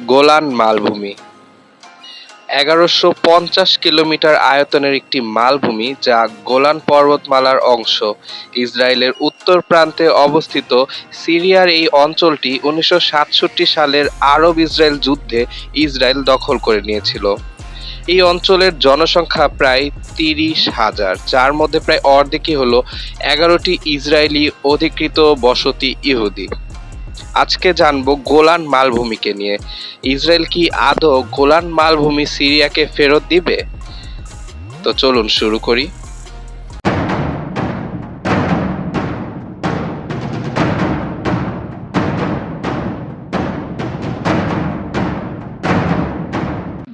Golan মালভূমি। এগারোশো পঞ্চাশ কিলোমিটার আয়তনের একটি মালভূমি যা গোলান পর্বতমালার অংশ। ইসরায়েলের উত্তর প্রান্তে অবস্থিত সিরিয়ার এই অঞ্চলটি উনিশশো সাতষট্টি সালের আরব ইসরায়েল যুদ্ধে ইসরায়েল দখল করে নিয়েছিল। এই অঞ্চলের জনসংখ্যা প্রায় তিরিশ হাজার, যার মধ্যে প্রায় অর্ধেকই হল এগারোটি ইসরায়েলি অধিকৃত বসতি ইহুদি। আজকে জানব গোলান মালভূমিকে নিয়ে। ইসরায়েল কি আদৌ গোলান মালভূমি সিরিয়াকে ফেরত দিবে? তো চলুন শুরু করি।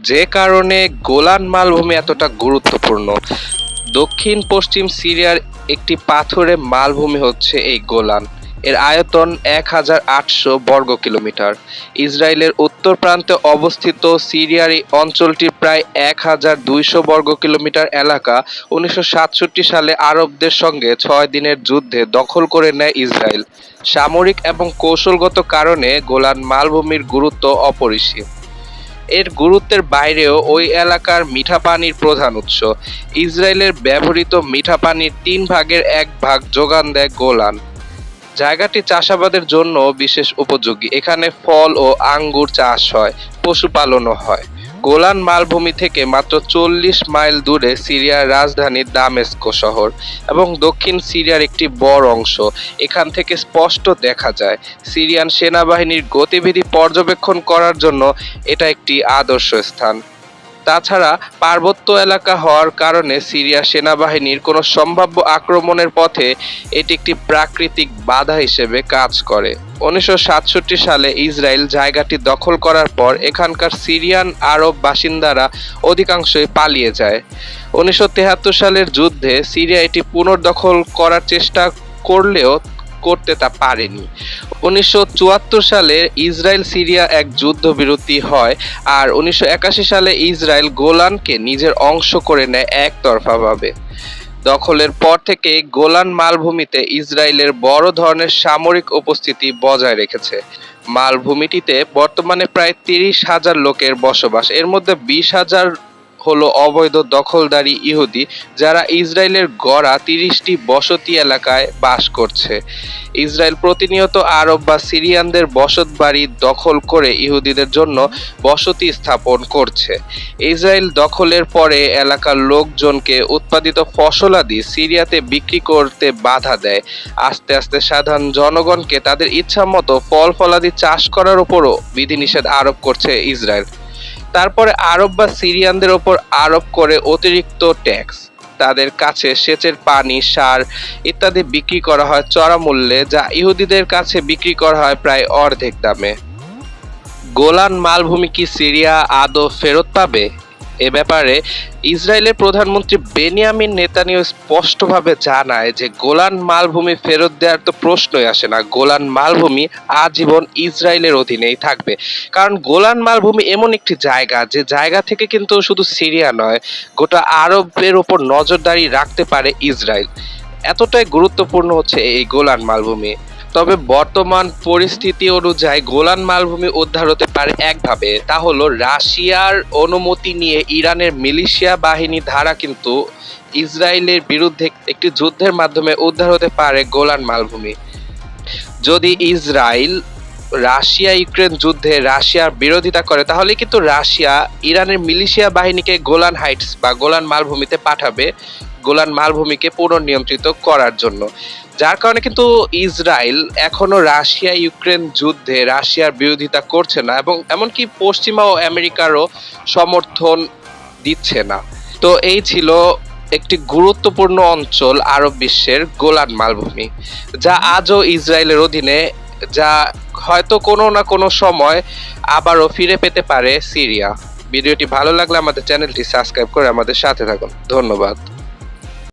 যে কারণে গোলান মালভূমি এতটা গুরুত্বপূর্ণ। দক্ষিণ পশ্চিম সিরিয়ার একটি পাথুরে মালভূমি হচ্ছে এই গোলান। এর আয়তন এক হাজার আটশো বর্গ কিলোমিটার। ইসরায়েলের উত্তর প্রান্তে অবস্থিত সিরিয়ার এই অঞ্চলটির প্রায় এক হাজার দুইশো বর্গ কিলোমিটার এলাকা উনিশশো সাতষট্টি সালে আরবদের সঙ্গে ছয় দিনের যুদ্ধে দখল করে নেয় ইসরায়েল। সামরিক এবং কৌশলগত কারণে গোলান মালভূমির গুরুত্ব অপরিসীম। এর গুরুত্বের বাইরেও ওই এলাকার মিঠা পানির প্রধান উৎস। ইসরায়েলের ব্যবহৃত মিঠা পানির তিন ভাগের এক ভাগ যোগান দেয় গোলান। জায়গাটি চাষাবাদের জন্য বিশেষ উপযোগী। এখানে ফল ও আঙ্গুর চাষ হয়, পশুপালনও হয়। গোলান মালভূমি থেকে মাত্র চল্লিশ মাইল দূরে সিরিয়ার রাজধানী দামেস্কো শহর এবং দক্ষিণ সিরিয়ার একটি বড় অংশ। এখান থেকে স্পষ্ট দেখা যায়, সিরিয়ান সেনাবাহিনীর গতিবিধি পর্যবেক্ষণ করার জন্য এটা একটি আদর্শ স্থান। তাছাড়া পার্বত্য এলাকা হওয়ার কারণে সিরিয়া সেনাবাহিনীর কোনো সম্ভাব্য আক্রমণের পথে এটি একটি প্রাকৃতিক বাধা হিসেবে কাজ করে। উনিশশো সাতষট্টি সালে ইসরায়েল জায়গাটি দখল করার পর এখানকার সিরিয়ান আরব বাসিন্দারা অধিকাংশই পালিয়ে যায়। উনিশশো সালের যুদ্ধে সিরিয়া এটি পুনর্দখল করার চেষ্টা করলেও করতে তা পারেনি। উনিশশো চুয়াত্তর সালে ইসরায়েল সিরিয়া এক যুদ্ধবিরতি হয় আর উনিশশো একাশি সালে ইসরায়েল গোলানকে নিজের অংশ করে নেয় একতরফাভাবে। দখলের পর থেকে গোলান মালভূমিতে ইসরায়েলের বড় ধরনের সামরিক উপস্থিতি বজায় রেখেছে। মালভূমিটিতে বর্তমানে প্রায় তিরিশ হাজার লোকের বসবাস, এর মধ্যে বিশ হাজার হলো অবৈধ দখলদারি ইহুদি যারা ইসরায়েলের গড়া তিরিশটি বসতি এলাকায় বাস করছে। ইসরায়েল প্রতিনিয়ত আরব বা সিরিয়ানদের বসত বাড়ি দখল করে ইহুদিদের জন্য বসতি স্থাপন করছে। ইসরায়েল দখলের পরে এলাকার লোকজনকে উৎপাদিত ফসলাদি সিরিয়াতে বিক্রি করতে বাধা দেয়। আস্তে আস্তে সাধারণ জনগণকে তাদের ইচ্ছা মতো ফল ফলাদি চাষ করার উপরও বিধিনিষেধ আরোপ করছে ইসরায়েল। তারপরে আরব বা সিরিয়ানদের ওপর আরোপ করে অতিরিক্ত ট্যাক্স। তাদের কাছে সেচের পানি, সার ইত্যাদি বিক্রি করা হয় চড়া মূল্যে, যা ইহুদিদের কাছে বিক্রি করা হয় প্রায় অর্ধেক দামে। গোলান মালভূমি কি সিরিয়া আদৌ ফেরত পাবে? এ ব্যাপারে ইসরায়েলের প্রধানমন্ত্রী বেনিয়ামিন নেতানিয়াহু স্পষ্টভাবে জানায় যে গোলান মালভূমি ফেরত দেওয়ার তো প্রশ্নই আসে না। গোলান মালভূমি আজীবন ইসরায়েলের অধীনেই থাকবে। কারণ গোলান মালভূমি এমন একটি জায়গা, যে জায়গা থেকে কিন্তু শুধু সিরিয়া নয়, গোটা আরবের ওপর নজরদারি রাখতে পারে ইসরায়েল। এতটাই গুরুত্বপূর্ণ হচ্ছে এই গোলান মালভূমি। তবে বর্তমান পরিস্থিতি অনুযায়ী গোলান মালভূমি উদ্ধার হতে পারে একভাবে। তা হলো, রাশিয়ার অনুমতি নিয়ে ইরানের মিলিশিয়া বাহিনী ধারা কিন্তু ইসরায়েলের বিরুদ্ধে একটি যুদ্ধের মাধ্যমে উদ্ধার হতে পারে গোলান মালভূমি। যদি ইসরায়েল রাশিয়া ইউক্রেন যুদ্ধে রাশিয়ার বিরোধিতা করে, তাহলে কিন্তু রাশিয়া ইরানের মিলিশিয়া বাহিনীকে গোলান হাইটস বা গোলান মালভূমিতে পাঠাবে, গোলান মালভূমিকে পুনর্নিয়ন্ত্রিত করার জন্য। যার কারণে কিন্তু ইসরায়েল এখনও রাশিয়া, ইউক্রেন যুদ্ধে রাশিয়ার বিরোধিতা করছে না এবং এমনকি পশ্চিমা ও আমেরিকারও সমর্থন দিচ্ছে না। তো এই ছিল একটি গুরুত্বপূর্ণ অঞ্চল আরব বিশ্বের গোলান মালভূমি, যা আজও ইসরায়েলের অধীনে, যা হয়তো কোনো না কোনো সময় আবারও ফিরে পেতে পারে সিরিয়া। ভিডিওটি ভালো লাগলে আমাদের চ্যানেলটি সাবস্ক্রাইব করে আমাদের সাথে থাকুন। ধন্যবাদ।